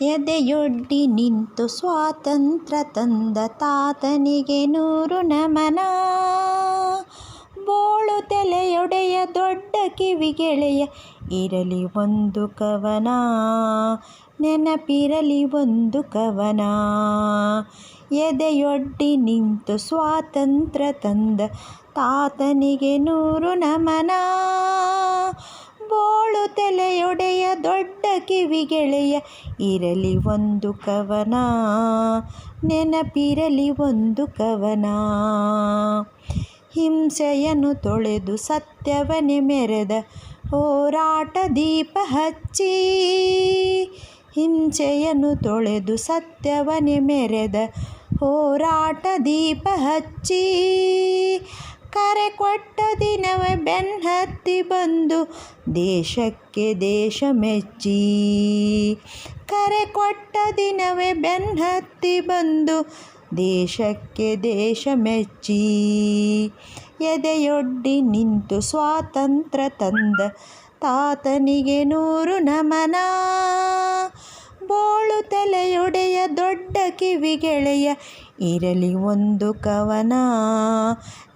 ಎದೆಯೊಡ್ಡಿ ನಿಂತು ಸ್ವಾತಂತ್ರ್ಯ ತಂದ ತಾತನಿಗೆ ನೂರು ನಮನ. ಬೋಳು ತಲೆಯೊಡೆಯ ದೊಡ್ಡ ಕಿವಿಗೆಳೆಯ ಇರಲಿ ಒಂದು ಕವನ. ನೆನಪಿರಲಿ ಒಂದು ಕವನ. ಎದೆಯೊಡ್ಡಿ ನಿಂತು ಸ್ವಾತಂತ್ರ್ಯ ತಂದ ತಾತನಿಗೆ ನೂರು ನಮನ. ಬೋಳು ತಲೆಯೊಡೆಯ ದೊಡ್ಡ ಕಿವಿಗೆಳೆಯ, ಇರಲಿ ಒಂದು ಕವನ, ನೆನಪಿರಲಿ ಒಂದು ಕವನ. ಹಿಂಸೆಯನ್ನು ತೊಳೆದು ಸತ್ಯವನೆ ಮೆರೆದ ಹೋರಾಟ ದೀಪ ಹಚ್ಚಿ, ಹಿಂಸೆಯನ್ನು ತೊಳೆದು ಸತ್ಯವನೆ ಮೆರೆದ ಹೋರಾಟ ದೀಪ ಹಚ್ಚಿ ಕರೆ ಕೊಟ್ಟ ದಿನವೇ ಬೆನ್ನತ್ತಿ ಬಂದು ದೇಶಕ್ಕೆ ದೇಶ ಮೆಚ್ಚಿ. ಕರೆ ಕೊಟ್ಟ ದಿನವೇ ಬೆನ್ನತ್ತಿ ಬಂದು ದೇಶಕ್ಕೆ ದೇಶ ಮೆಚ್ಚಿ. ಎದೆಯೊಡ್ಡಿ ನಿಂತು ಸ್ವಾತಂತ್ರ್ಯ ತಂದ ತಾತನಿಗೆ ನೂರು ನಮನ. ಕಿವಿಗೆಳೆಯ, ಇರಲಿ ಒಂದು ಕವನ,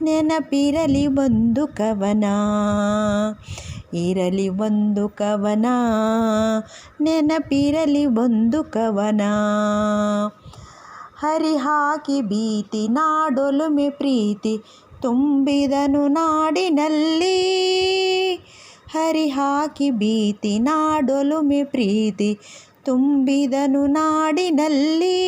ನೆನಪಿರಲಿ ಒಂದು ಕವನ. ಇರಲಿ ಒಂದು ಕವನ, ನೆನಪಿರಲಿ ಒಂದು ಕವನ. ಹರಿಹಾಕಿ ಭೀತಿ ನಾಡೊಲುಮೆ ಪ್ರೀತಿ, ತುಂಬಿದನು ನಾಡಿನಲ್ಲಿ. ಹರಿಹಾಕಿ ಭೀತಿ ನಾಡೊಲುಮೆ ಪ್ರೀತಿ ತುಂಬಿದನು ನಾಡಿನಲ್ಲಿ.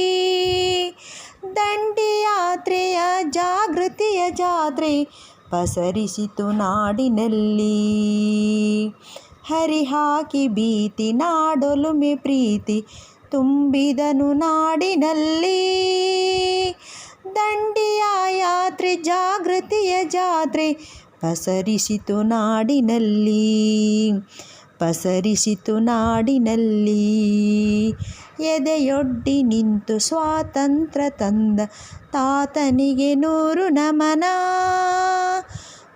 ದಂಡಿಯಾತ್ರೆಯ ಜಾಗೃತಿಯ ಜಾತ್ರೆ ಪಸರಿಸಿತು ನಾಡಿನಲ್ಲಿ. ಹರಿಹಾಕಿ ಭೀತಿ ನಾಡೊಲುಮೆ ಪ್ರೀತಿ ತುಂಬಿದನು ನಾಡಿನಲ್ಲಿ. ದಂಡಿಯ ಯಾತ್ರೆ ಜಾಗೃತಿಯ ಜಾತ್ರೆ ಪಸರಿಸಿತು ನಾಡಿನಲ್ಲಿ. ಪಸರಿಸಿತು ನಾಡಿನಲ್ಲಿ. ಎದೆಯೊಡ್ಡಿ ನಿಂತು ಸ್ವಾತಂತ್ರ್ಯ ತಂದ ತಾತನಿಗೆ ನೂರು ನಮನ.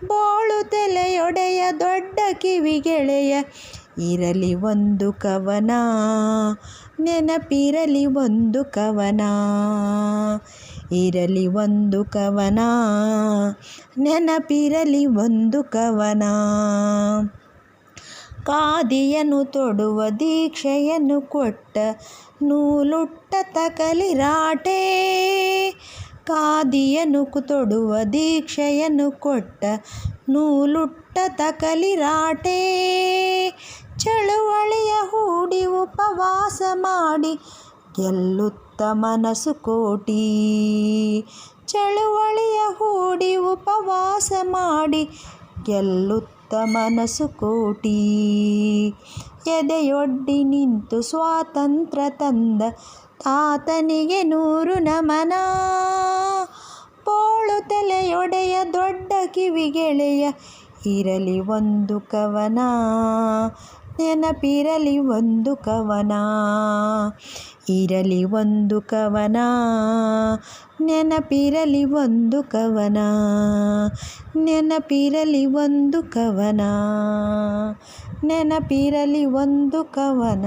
ಬೋಳು ತಲೆಯೊಡೆಯ ದೊಡ್ಡ ಕಿವಿಗೆಳೆಯ ಇರಲಿ ಒಂದು ಕವನ. ನೆನಪಿರಲಿ ಒಂದು ಕವನ. ಇರಲಿ ಒಂದು ಕವನ. ನೆನಪಿರಲಿ ಒಂದು ಕವನ. ಖಾದಿಯನ್ನು ತೊಡುವ ದೀಕ್ಷೆಯನ್ನು ಕೊಟ್ಟ ನೂಲುಟ್ಟ ತಕಲಿರಾಟೆ ಕಾದಿಯನು ತೊಡುವ ದೀಕ್ಷೆಯನ್ನು ಕೊಟ್ಟ ನೂಲುಟ್ಟ ತಕಲಿರಾಟೆ ಚಳುವಳಿಯ ಹೂಡಿ ಉಪವಾಸ ಮಾಡಿ ಗೆಲ್ಲುತ್ತ ಮನಸ್ಸು ಕೋಟಿ. ಚಳುವಳಿಯ ಹೂಡಿ ಉಪವಾಸ ಮಾಡಿ ಗೆಲ್ಲುತ್ತ ಮನಸ್ಸು ಕೋಟಿ. ಎದೆಯೊಡ್ಡಿ ನಿಂತು ಸ್ವಾತಂತ್ರ್ಯ ತಂದ ತಾತನಿಗೆ ನೂರು ನಮನ. ಪೋಳು ತಲೆಯೊಡೆಯ ದೊಡ್ಡ ಕಿವಿಗೆಳೆಯ ಇರಲಿ ಒಂದು ಕವನ. ನೆನಪಿರಲಿ ಒಂದು ಕವನ. ಇರಲಿ ಒಂದು ಕವನ ನೆನಪಿರಲಿ ಒಂದು ಕವನ ನೆನಪಿರಲಿ ಒಂದು ಕವನ ನೆನಪಿರಲಿ ಒಂದು ಕವನ.